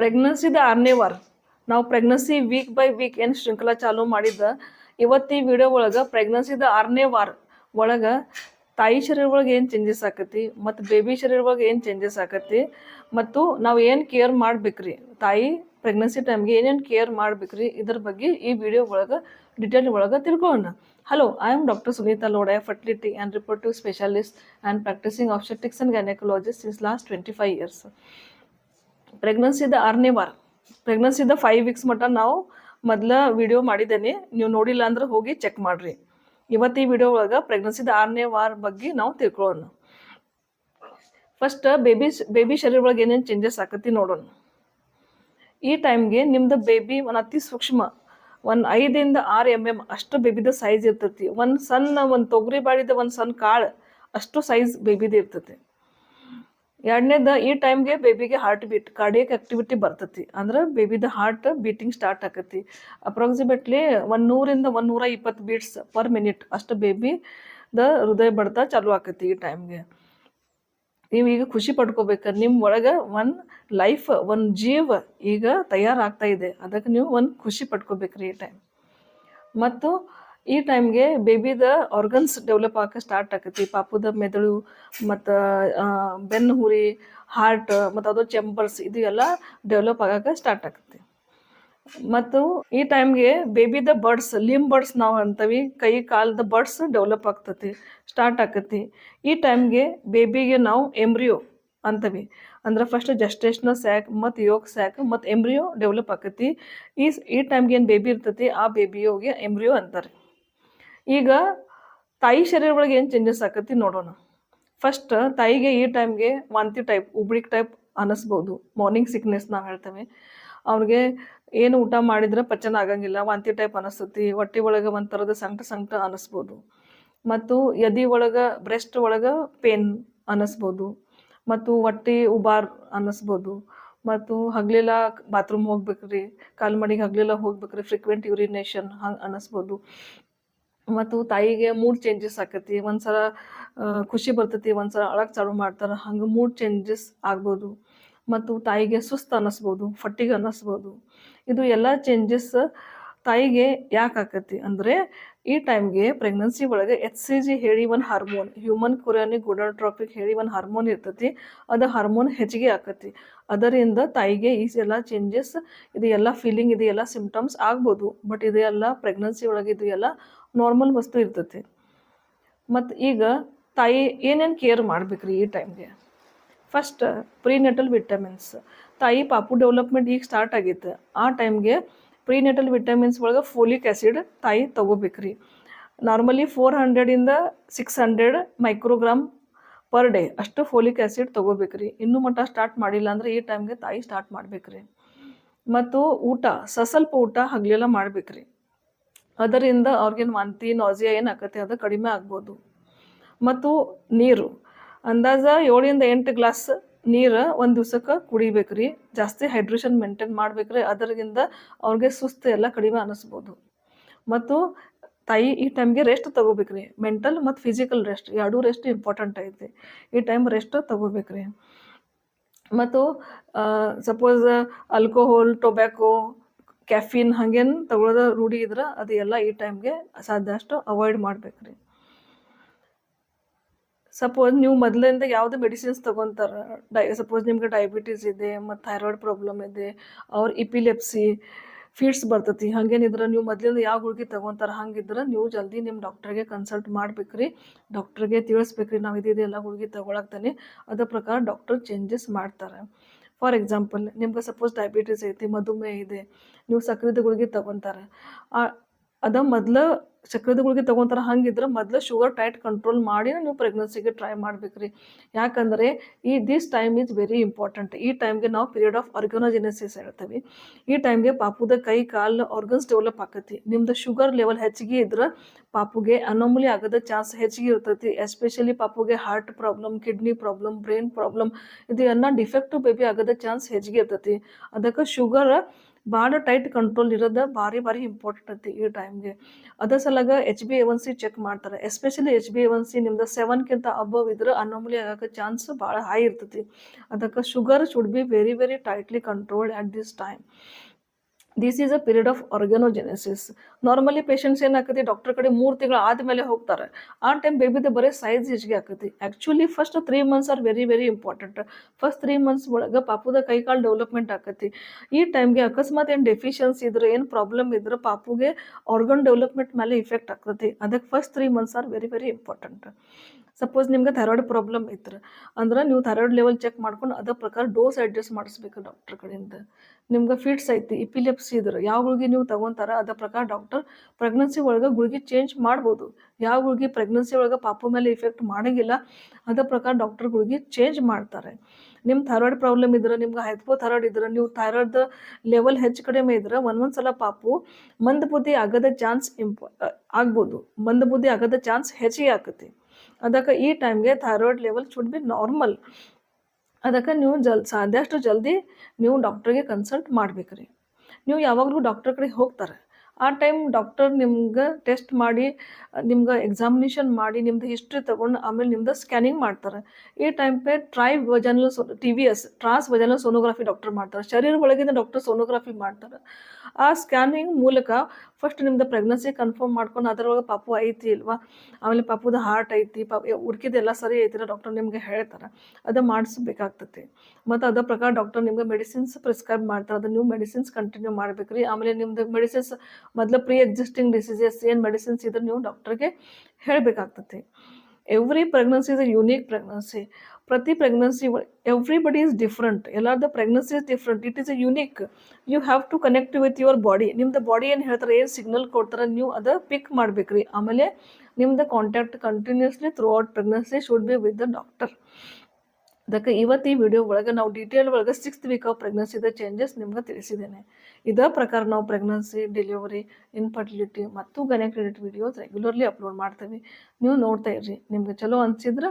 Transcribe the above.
ಪ್ರೆಗ್ನೆನ್ಸಿದ ಆರನೇ ವಾರ. ನಾವು ಪ್ರೆಗ್ನೆನ್ಸಿ ವೀಕ್ ಬೈ ವೀಕ್ ಏನು ಶೃಂಖಲಾ ಚಾಲು ಮಾಡಿದ್ದ ಇವತ್ತು ಈ ವಿಡಿಯೋ ಒಳಗೆ ಪ್ರೆಗ್ನೆನ್ಸಿದ ಆರನೇ ವಾರ ಒಳಗೆ ತಾಯಿ ಶರೀರ ಒಳಗೆ ಏನು ಚೇಂಜಸ್ ಆಕತಿ, ಮತ್ತು ಬೇಬಿ ಶರೀರ ಒಳಗೆ ಏನು ಚೇಂಜಸ್ ಆಕತಿ, ಮತ್ತು ನಾವು ಏನು ಕೇರ್ ಮಾಡ್ಬೇಕ್ರಿ? ತಾಯಿ ಪ್ರೆಗ್ನೆನ್ಸಿ ಟೈಮ್ಗೆ ಏನೇನು ಕೇರ್ ಮಾಡ್ಬೇಕ್ರಿ? ಇದ್ರ ಬಗ್ಗೆ ಈ ವಿಡಿಯೋ ಒಳಗೆ ಡಿಟೇಲ್ ಒಳಗೆ ತಿಳ್ಕೊಳ್ಳೋಣ. Hello I am doctor Sunita Lode fertility and reproductive specialist and practicing obstetrics and gynaecologist since last twenty five years ಪ್ರೆಗ್ನೆನ್ಸಿದ ಆರನೇ ವಾರ. ಪ್ರೆಗ್ನೆನ್ಸಿದ ಫೈವ್ ವೀಕ್ಸ್ ಮಟ್ಟ ನಾವು ಮೊದಲ ವಿಡಿಯೋ ಮಾಡಿದ್ದೇನೆ. ನೀವು ನೋಡಿಲ್ಲ ಅಂದ್ರೆ ಹೋಗಿ ಚೆಕ್ ಮಾಡ್ರಿ. ಇವತ್ತು ಈ ವಿಡಿಯೋ ಒಳಗೆ ಪ್ರೆಗ್ನೆನ್ಸಿದ ಆರನೇ ವಾರ ಬಗ್ಗೆ ನಾವು ತಿಳ್ಕೊಳ್ಳೋಣ ಫಸ್ಟ್ ಬೇಬಿ ಬೇಬಿ ಶರೀರ ಒಳಗೆ ಏನೇನು ಚೇಂಜಸ್ ಆಕತಿ ನೋಡೋಣ. ಈ ಟೈಮ್ಗೆ ನಿಮ್ದು ಬೇಬಿ ಒಂದು ಅತಿ ಸೂಕ್ಷ್ಮ, ಒಂದು ಐದರಿಂದ ಆರು ಎಂ ಎಂ ಅಷ್ಟು ಬೇಬಿದ ಸೈಜ್ ಇರ್ತೈತಿ. ಒಂದು ಸಣ್ಣ, ಒಂದು ತೊಗರಿ ಬಾಳಿದ ಒಂದು ಸಣ್ಣ ಕಾಳು ಅಷ್ಟು ಸೈಜ್ ಬೇಬಿದ ಇರ್ತೈತಿ. ಎರಡನೇದ ಈ ಟೈಮ್ಗೆ ಬೇಬಿಗೆ ಹಾರ್ಟ್ ಬೀಟ್ ಕಾರ್ಡಿಯಕ್ ಆಕ್ಟಿವಿಟಿ ಬರ್ತೈತಿ. ಅಂದ್ರೆ ಬೇಬಿದ ಹಾರ್ಟ್ ಬೀಟಿಂಗ್ ಸ್ಟಾರ್ಟ್ ಆಕತಿ. ಅಪ್ರಾಕ್ಸಿಮೇಟ್ಲಿ ಒಂದು ನೂರಿಂದ ಒಂದು ನೂರ ಇಪ್ಪತ್ತು ಬೀಟ್ಸ್ ಪರ್ ಮಿನಿಟ್ ಅಷ್ಟು ದ ಹೃದಯ ಬಡತ ಚಾಲು ಆಕತಿ ಈ ಟೈಮ್ಗೆ ನೀವು ಈಗ ಖುಷಿ ಪಡ್ಕೋಬೇಕು ನಿಮ್ಮ ಒಳಗೆ ಒಂದು ಲೈಫ್ ಒಂದು ಜೀವ ಈಗ ತಯಾರಾಗ್ತಾ ಇದೆ. ಅದಕ್ಕೆ ನೀವು ಒಂದು ಖುಷಿ ಪಡ್ಕೋಬೇಕ್ರಿ ಈ ಟೈಮ್ ಮತ್ತು ಈ ಟೈಮ್ಗೆ ಬೇಬಿದ ಆರ್ಗನ್ಸ್ ಡೆವಲಪ್ ಆಗಕ್ಕೆ ಸ್ಟಾರ್ಟ್ ಆಕತಿ. ಪಾಪುದ ಮೆದುಳು ಮತ್ತು ಬೆನ್ನು, ಹುರಿ ಹಾರ್ಟ್ ಮತ್ತು ಅದು ಚೆಂಬರ್ಸ್ ಇದು ಎಲ್ಲ ಡೆವಲಪ್ ಆಗಕ್ಕೆ ಸ್ಟಾರ್ಟ್ ಆಕತಿ. ಮತ್ತು ಈ ಟೈಮ್ಗೆ ಬೇಬಿದ ಬರ್ಡ್ಸ್ ಲಿಮ್ ಬರ್ಡ್ಸ್ ನಾವು ಅಂತೀವಿ, ಕೈ ಕಾಲದ ಬರ್ಡ್ಸ್ ಡೆವಲಪ್ ಆಗ್ತತಿ ಸ್ಟಾರ್ಟ್ ಆಕತಿ. ಈ ಟೈಮ್ಗೆ ಬೇಬಿಗೆ ನಾವು ಎಂಬ್ರಿಯೋ ಅಂತೀವಿ. ಅಂದ್ರೆ ಫಸ್ಟ್ ಜಸ್ಟೇಷನಲ್ ಸ್ಯಾಕ್ ಮತ್ತು ಯೋಗ ಸ್ಯಾಕ್ ಮತ್ತು ಎಂಬ್ರಿಯೋ ಡೆವಲಪ್ ಆಕತಿ. ಈ ಈ ಟೈಮ್ಗೆ ಏನು ಬೇಬಿ ಇರ್ತೈತಿ, ಆ ಬೇಬಿಯೋಗೆ ಎಂಬ್ರಿಯೋ ಅಂತಾರೆ. ಈಗ ತಾಯಿ ಶರೀರ ಒಳಗೆ ಏನು ಚೇಂಜಸ್ ಆಕತಿ ನೋಡೋಣ. ಫಸ್ಟ್ ತಾಯಿಗೆ ಈ ಟೈಮ್ಗೆ ವಾಂತಿ ಟೈಪ್ ಉಬ್ಳಿಕ್ ಟೈಪ್ ಅನ್ನಿಸ್ಬೋದು ಮಾರ್ನಿಂಗ್ ಸಿಕ್ನೆಸ್ ನಾವು ಹೇಳ್ತೇವೆ. ಅವ್ರಿಗೆ ಏನು ಊಟ ಮಾಡಿದ್ರೆ ಪಚನ ಆಗಂಗಿಲ್ಲ, ವಾಂತಿ ಟೈಪ್ ಅನಿಸ್ತತಿ, ಹೊಟ್ಟೆ ಒಳಗೆ ಒಂಥರದ ಥರದ ಸಂಕಟ ಸಂಕಟ ಅನ್ನಿಸ್ಬೋದು ಮತ್ತು ಎದೆ ಒಳಗೆ ಬ್ರೆಸ್ಟ್ ಒಳಗೆ ಪೇನ್ ಅನ್ನಿಸ್ಬೋದು ಮತ್ತು ಹೊಟ್ಟೆ ಉಬಾರ್ ಅನ್ನಿಸ್ಬೋದು ಮತ್ತು ಹಗಲೆಲ್ಲ ಬಾತ್ರೂಮ್ ಹೋಗ್ಬೇಕ್ರಿ ಕಾಲು ಮಡಿಗೆ ಹಗಲೆಲ್ಲ ಹೋಗ್ಬೇಕ್ರಿ ಫ್ರೀಕ್ವೆಂಟ್ ಯೂರಿನೇಷನ್ ಹಂಗೆ ಅನ್ನಿಸ್ಬೋದು ಮತ್ತು ತಾಯಿಗೆ ಮೂಡ್ ಚೇಂಜಸ್ ಆಕತಿ. ಒಂದ್ಸಲ ಖುಷಿ ಬರ್ತೈತಿ, ಒಂದ್ಸಲ ಅಳಕ್ಕೆ ಚಾಲು ಮಾಡ್ತಾರೆ, ಹಂಗೆ ಮೂಡ್ ಚೇಂಜಸ್ ಆಗ್ಬೋದು. ಮತ್ತು ತಾಯಿಗೆ ಸುಸ್ತು ಅನ್ನಿಸ್ಬೋದು ಫಟ್ಟಿಗೆ ಅನ್ನಿಸ್ಬೋದು ಇದು ಎಲ್ಲ ಚೇಂಜಸ್ ತಾಯಿಗೆ ಯಾಕೆ ಆಕತಿ ಅಂದರೆ, ಈ ಟೈಮ್ಗೆ ಪ್ರೆಗ್ನೆನ್ಸಿ ಒಳಗೆ ಎಚ್ ಸಿ ಜಿ ಹೇಳಿ ಒಂದು ಹಾರ್ಮೋನ್ ಹ್ಯೂಮನ್ ಕುರಿಯಾನಿಕ್ ಟ್ರಾಫಿಕ್ ಹೇಳಿ ಒಂದು ಹಾರ್ಮೋನ್ ಇರ್ತೈತಿ. ಅದು ಹಾರ್ಮೋನ್ ಹೆಚ್ಚಿಗೆ ಆಕತಿ. ಅದರಿಂದ ತಾಯಿಗೆ ಈ ಎಲ್ಲ ಚೇಂಜಸ್ ಇದು ಎಲ್ಲ ಫೀಲಿಂಗ್ ಇದು ಎಲ್ಲ ಸಿಮ್ಟಮ್ಸ್ ಆಗ್ಬೋದು. ಬಟ್ ಇದು ಎಲ್ಲ ಪ್ರೆಗ್ನೆನ್ಸಿ ಒಳಗೆ ಇದು ಎಲ್ಲ ನಾರ್ಮಲ್ ವಸ್ತು ಇರ್ತೈತಿ. ಮತ್ತು ಈಗ ತಾಯಿ ಏನೇನು ಕೇರ್ ಮಾಡ್ಬೇಕ್ರಿ ಈ ಟೈಮ್ಗೆ ಫಸ್ಟ್ ಪ್ರೀನೆಟಲ್ ವಿಟಮಿನ್ಸ್ ತಾಯಿ ಪಾಪು ಡೆವಲಪ್ಮೆಂಟ್ ಈಗ ಸ್ಟಾರ್ಟ್ ಆಗೈತೆ. ಆ ಟೈಮ್ಗೆ ಪ್ರೀನೆಟಲ್ ವಿಟಮಿನ್ಸ್ ಒಳಗೆ ಫೋಲಿಕ್ ಆ್ಯಸಿಡ್ ತಾಯಿ ತೊಗೋಬೇಕ್ರಿ. Normally four ಹಂಡ್ರೆಡಿಂದ six hundred microgram per day ಅಷ್ಟು ಫೋಲಿಕ್ ಆ್ಯಸಿಡ್ ತೊಗೋಬೇಕ್ರಿ. ಇನ್ನೂ ಮಟ್ಟ ಸ್ಟಾರ್ಟ್ ಮಾಡಿಲ್ಲ ಅಂದರೆ ಈ ಟೈಮ್ಗೆ ತಾಯಿ ಸ್ಟಾರ್ಟ್ ಮಾಡ್ಬೇಕ್ರಿ. ಮತ್ತು ಊಟ, ಸಸ್ವಲ್ಪ ಊಟ ಹಗಲೆಲ್ಲ ಮಾಡ್ಬೇಕ್ರಿ. ಅದರಿಂದ ಅವ್ರಿಗೇನು ವಾಂತಿ ನಾಜಿಯಾ ಏನು ಆಕತಿ ಅದು ಕಡಿಮೆ ಆಗ್ಬೋದು. ಮತ್ತು ನೀರು, ಅಂದಾಜ ಏಳಿಂದ ಎಂಟು ಗ್ಲಾಸ್ ನೀರು ಒಂದು ದಿವ್ಸಕ್ಕೆ ಕುಡಿಬೇಕ್ರಿ. ಜಾಸ್ತಿ ಹೈಡ್ರೇಷನ್ ಮೇಂಟೈನ್ ಮಾಡ್ಬೇಕ್ರಿ, ಅದರಿಂದ ಅವ್ರಿಗೆ ಸುಸ್ತು ಎಲ್ಲ ಕಡಿಮೆ ಅನ್ನಿಸ್ಬೋದು ಮತ್ತು ತಾಯಿ ಈ ಟೈಮ್ಗೆ ರೆಸ್ಟ್ ತೊಗೋಬೇಕ್ರಿ. ಮೆಂಟಲ್ ಮತ್ತು ಫಿಸಿಕಲ್ ರೆಸ್ಟ್ ಎರಡೂ ರೆಸ್ಟ್ ಇಂಪಾರ್ಟೆಂಟ್ ಐತಿ. ಈ ಟೈಮ್ ರೆಸ್ಟ್ ತೊಗೋಬೇಕ್ರಿ. ಮತ್ತು ಸಪೋಸ್ ಆಲ್ಕೋಹಾಲ್ ಟೊಬ್ಯಾಕೊ ಕ್ಯಾಫಿನ್ ಹಾಗೇನು ತಗೊಳ್ಳೋದು ರೂಢಿ ಇದ್ರೆ ಅದು ಎಲ್ಲ ಈ ಟೈಮ್ಗೆ ಸಾಧ್ಯ ಅಷ್ಟು ಅವಾಯ್ಡ್ ಮಾಡ್ಬೇಕ್ರಿ. ಸಪೋಸ್ ನೀವು ಮೊದಲಿಂದ ಯಾವುದೇ ಮೆಡಿಸಿನ್ಸ್ ತೊಗೊತಾರೆ, ಡೈ ಸಪೋಸ್ ನಿಮ್ಗೆ ಡಯಾಬಿಟೀಸ್ ಇದೆ, ಮತ್ತು ಥೈರಾಯ್ಡ್ ಪ್ರಾಬ್ಲಮ್ ಇದೆ, ಅವ್ರ ಇಪಿಲೆಪ್ಸಿ ಫೀಡ್ಸ್ ಬರ್ತೈತಿ ಹಾಗೇನಿದ್ರೆ ನೀವು ಮೊದಲಿಂದ ಯಾವ ಗುಳಿಗೆ ತೊಗೊತಾರೆ ಹಂಗಿದ್ರೆ ನೀವು ಜಲ್ದಿ ನಿಮ್ಮ ಡಾಕ್ಟ್ರಿಗೆ ಕನ್ಸಲ್ಟ್ ಮಾಡ್ಬೇಕು ರೀ ಡಾಕ್ಟ್ರಿಗೆ ತಿಳಿಸ್ಬೇಕ್ರಿ ನಾವು ಇದೆಲ್ಲ ಗುಳಿಗೆ ತೊಗೊಳಕ್ತಾನೆ ಅದ್ರ ಪ್ರಕಾರ ಡಾಕ್ಟರ್ ಚೇಂಜಸ್ ಮಾಡ್ತಾರೆ. ಫಾರ್ ಎಕ್ಸಾಂಪಲ್ ನಿಮ್ಗೆ ಸಪೋಸ್ ಡಯಾಬಿಟಿಸ್ ಐತಿ ಮಧುಮೇಹ ಇದೆ ನೀವು ಸಕ್ಕರೆದ ಗುಳಿಗೆ ತೊಗೊತಾರೆ ಅದ ಮೊದಲು ಸಕ್ಕರೆದ ಗುಳಿಗೆ ತೊಗೊತಾರೆ ಹಂಗಿದ್ರೆ ಮೊದಲು ಶುಗರ್ ಟೈಟ್ ಕಂಟ್ರೋಲ್ ಮಾಡಿ ನೀವು ಪ್ರೆಗ್ನೆನ್ಸಿಗೆ ಟ್ರೈ ಮಾಡ್ಬೇಕ್ರಿ. ಯಾಕಂದರೆ ಈ this time is very important ಈ ಟೈಮ್ಗೆ ನಾವು ಪೀರಿಯಡ್ ಆಫ್ ಆರ್ಗನೋಜಿನೆಸಿಸ್ ಹೇಳ್ತೀವಿ. ಈ ಟೈಮ್ಗೆ ಪಾಪುದ ಕೈ, ಕಾಲು ಆರ್ಗನ್ಸ್ ಡೆವಲಪ್ ಆಕತಿ. ನಿಮ್ದು ಶುಗರ್ ಲೆವೆಲ್ ಹೆಚ್ಚಿಗೆ ಇದ್ರೆ ಪಾಪುಗೆ ಅನೋಮಲಿ ಆಗೋದ ಚಾನ್ಸ್ ಹೆಚ್ಚಿಗೆ ಇರ್ತೈತಿ. ಎಸ್ಪೆಷಲಿ ಪಾಪುಗೆ heart problem kidney problem brain problem ಇದು ಎಲ್ಲ ಡಿಫೆಕ್ಟಿವ್ ಬೇಬಿ ಆಗೋದ ಚಾನ್ಸ್ ಹೆಚ್ಚಿಗೆ ಇರ್ತೈತಿ. ಅದಕ್ಕೆ ಶುಗರ್ ಭಾಳ ಟೈಟ್ ಕಂಟ್ರೋಲ್ ಇರೋದು ಭಾರಿ ಭಾರಿ ಇಂಪಾರ್ಟೆಂಟ್ ಐತಿ ಈ ಟೈಮ್ಗೆ ಅದರ ಸಲಾಗ H B A one C check ಮಾಡ್ತಾರೆ. Especially H B A one C ನಿಮ್ದು ಸೆವೆನ್ಕಿಂತ ಅಬವ್ ಇದ್ರೆ ಅನೋಮಲಿ ಆಗೋಕ್ಕೆ ಚಾನ್ಸ್ ಭಾಳ ಹೈ ಇರ್ತೈತಿ. ಅದಕ್ಕೆ sugar should be very very tightly controlled at this time this is a period of organogenesis normally patients ಏನಾಕತಿ doctor ಕಡೆ ಮೂರು ತಿಂಗಳು ಆದಮೇಲೆ ಹೋಗ್ತಾರೆ. ಆ ಟೈಮ್ ಬೇಬಿದ ಬರೀ ಸೈಜ್ ಹೆಚ್ಚಿಗೆ ಆಕತಿ. Actually first three months are very very important first three months ಒಳಗೆ ಪಾಪುದ ಕೈಕಾಲು ಡೆವಲಪ್ಮೆಂಟ್ ಆಕತಿ. ಈ ಟೈಮ್ಗೆ ಅಕಸ್ಮಾತ್ ಏನು ಡೆಫಿಷಿಯನ್ಸಿ ಇದ್ರೆ, ಏನು ಪ್ರಾಬ್ಲಮ್ ಇದ್ರೆ ಪಾಪುಗೆ ಆರ್ಗನ್ ಡೆವಲಪ್ಮೆಂಟ್ ಮೇಲೆ ಇಫೆಕ್ಟ್ ಆಗ್ತೈತಿ ಅದಕ್ಕೆ first three months are very very important suppose ನಿಮ್ಗೆ ಥೈರಾಯ್ಡ್ ಪ್ರಾಬ್ಲಮ್ ಇತ್ತು. ಅಂದ್ರೆ ನೀವು ಥೈರಾಯ್ಡ್ ಲೆವೆಲ್ ಚೆಕ್ ಮಾಡ್ಕೊಂಡು ಅದ್ರ ಪ್ರಕಾರ ಡೋಸ್ ಅಡ್ಜಸ್ಟ್ ಮಾಡಿಸ್ಬೇಕು ಡಾಕ್ಟರ್ ಕಡೆಯಿಂದ ನಿಮ್ಗೆ ಫಿಟ್ಸ್ ಐತಿ ಇಪಿಲೆಪ್ಸಿ ಇದ್ರೆ ಯಾವ ಗುಳಿಗೆ ನೀವು ತಗೊಂತಾರ ಅದ್ರ ಪ್ರಕಾರ ಡಾಕ್ಟರ್ ಪ್ರೆಗ್ನೆನ್ಸಿ ಒಳಗೆ ಗುಳಿಗೆ ಚೇಂಜ್ ಮಾಡ್ಬೋದು. ಯಾವ ಗುಳಿಗೆ ಪ್ರೆಗ್ನೆನ್ಸಿ ಒಳಗೆ ಪಾಪು ಮೇಲೆ ಇಫೆಕ್ಟ್ ಮಾಡೋಂಗಿಲ್ಲ ಅದ್ರ ಪ್ರಕಾರ ಡಾಕ್ಟರ್ ಗುಳಿಗೆ ಚೇಂಜ್ ಮಾಡ್ತಾರೆ. ನಿಮ್ಮ ಥೈರಾಯ್ಡ್ ಪ್ರಾಬ್ಲಮ್ ಇದ್ರೆ, ನಿಮ್ಗೆ ಹೈಪೋ ಥೈರಾಯ್ಡ್ ಇದ್ರೆ, ನೀವು ಥೈರಾಯ್ಡ್ ಲೆವೆಲ್ ಹೆಚ್ಚು ಕಡಿಮೆ ಇದ್ರೆ ಒಂದೊಂದು ಸಲ ಪಾಪು ಮಂದಬುದ್ಧಿ ಆಗದ ಚಾನ್ಸ್ ಇಂಪ ಆಗ್ಬೋದು. ಮಂದಬುದ್ಧಿ ಆಗದ ಚಾನ್ಸ್ ಹೆಚ್ಚಿಗೆ ಆಕತಿ. ಅದಕ್ಕೆ ಈ ಟೈಮ್ಗೆ thyroid level should be normal ಅದಕ್ಕೆ ನೀವು ಜಲ್, ಸಾಧ್ಯಷ್ಟು ಜಲ್ದಿ ನೀವು ಡಾಕ್ಟ್ರಿಗೆ ಕನ್ಸಲ್ಟ್ ಮಾಡ್ಬೇಕು ರೀ ನೀವು ಯಾವಾಗಲೂ ಡಾಕ್ಟ್ರ್ ಕಡೆ ಹೋಗ್ತಾರೆ. ಆ ಟೈಮ್ ಡಾಕ್ಟರ್ ನಿಮ್ಗೆ ಟೆಸ್ಟ್ ಮಾಡಿ, ನಿಮ್ಗೆ ಎಕ್ಸಾಮಿನೇಷನ್ ಮಾಡಿ, ನಿಮ್ದು ಹಿಸ್ಟ್ರಿ ತೊಗೊಂಡು ಆಮೇಲೆ ನಿಮ್ದು ಸ್ಕ್ಯಾನಿಂಗ್ ಮಾಡ್ತಾರೆ. ಈ time pay transvaginal so T V S transvaginal sonography doctor ಮಾಡ್ತಾರೆ. ಶರೀರ ಒಳಗಿಂದ ಡಾಕ್ಟರ್ ಸೋನೋಗ್ರಫಿ ಮಾಡ್ತಾರೆ. ಆ ಸ್ಕ್ಯಾನಿಂಗ್ ಮೂಲಕ ಫಸ್ಟ್ ನಿಮ್ದು ಪ್ರೆಗ್ನೆನ್ಸಿ ಕನ್ಫರ್ಮ್ ಮಾಡ್ಕೊಂಡು ಅದರೊಳಗೆ ಪಾಪು ಐತಿ ಇಲ್ವಾ? ಆಮೇಲೆ ಪಾಪುದ ಹಾರ್ಟ್ ಐತಿ, ಪಾಪ ಹುಡ್ಕಿದೆಲ್ಲ ಸರಿ ಐತಿಲ್ಲ ಡಾಕ್ಟರ್ ನಿಮಗೆ ಹೇಳ್ತಾರೆ. ಅದು ಮಾಡಿಸ್ಬೇಕಾಗ್ತೈತಿ. ಮತ್ತು ಅದರ ಪ್ರಕಾರ ಡಾಕ್ಟರ್ ನಿಮ್ಗೆ ಮೆಡಿಸಿನ್ಸ್ ಪ್ರಿಸ್ಕ್ರೈಬ್ ಮಾಡ್ತಾರೆ. ಅದು ನೀವು ಮೆಡಿಸಿನ್ಸ್ ಕಂಟಿನ್ಯೂ ಮಾಡ್ಬೇಕ್ರಿ. ಆಮೇಲೆ ನಿಮ್ದು ಮೆಡಿಸಿನ್ಸ್ ಮೊದಲು ಪ್ರೀ ಎಕ್ಸಿಸ್ಟಿಂಗ್ ಡಿಸೀಸಸ್ ಏನು ಮೆಡಿಸಿನ್ಸ್ ಇದ್ರೆ ನೀವು ಡಾಕ್ಟರ್ಗೆ ಹೇಳಬೇಕಾಗ್ತೈತಿ every pregnancy is a unique pregnancy ಪ್ರತಿ pregnancy everybody is different ಎಲ್ಲಾದ್ರ pregnancy is different it is a unique you have to connect with your body ನಿಮ್ದು ಬಾಡಿ ಏನು ಹೇಳ್ತಾರೆ, ಏನು ಸಿಗ್ನಲ್ ಕೊಡ್ತಾರೆ, ನೀವು ಅದು ಪಿಕ್ ಮಾಡ್ಬೇಕ್ರಿ. ಆಮೇಲೆ ನಿಮ್ದು contact continuously throughout pregnancy should be with the doctor ಅದಕ್ಕೆ ಇವತ್ತು ಈ ವಿಡಿಯೋ ಒಳಗೆ ನಾವು ಡೀಟೇಲ್ ಒಳಗೆ ಸಿಕ್ಸ್ತ್ ವೀಕ್ ಆಫ್ ಪ್ರೆಗ್ನೆನ್ಸಿದ ಚೇಂಜಸ್ ನಿಮ್ಗೆ ತಿಳಿಸಿದ್ದೇನೆ. ಇದೇ ಪ್ರಕಾರ ನಾವು ಪ್ರೆಗ್ನೆನ್ಸಿ ಡೆಲಿವರಿ ಇನ್ಫರ್ಟಿಲಿಟಿ ಮತ್ತು ಗನೆಕ್ಟಿಲಿಟಿ ವಿಡಿಯೋಸ್ ರೆಗ್ಯುಲರ್ಲಿ ಅಪ್ಲೋಡ್ ಮಾಡ್ತೀವಿ. ನೀವು ನೋಡ್ತಾ ಇರ್ರಿ. ನಿಮ್ಗೆ ಚಲೋ ಅನಿಸಿದ್ರೆ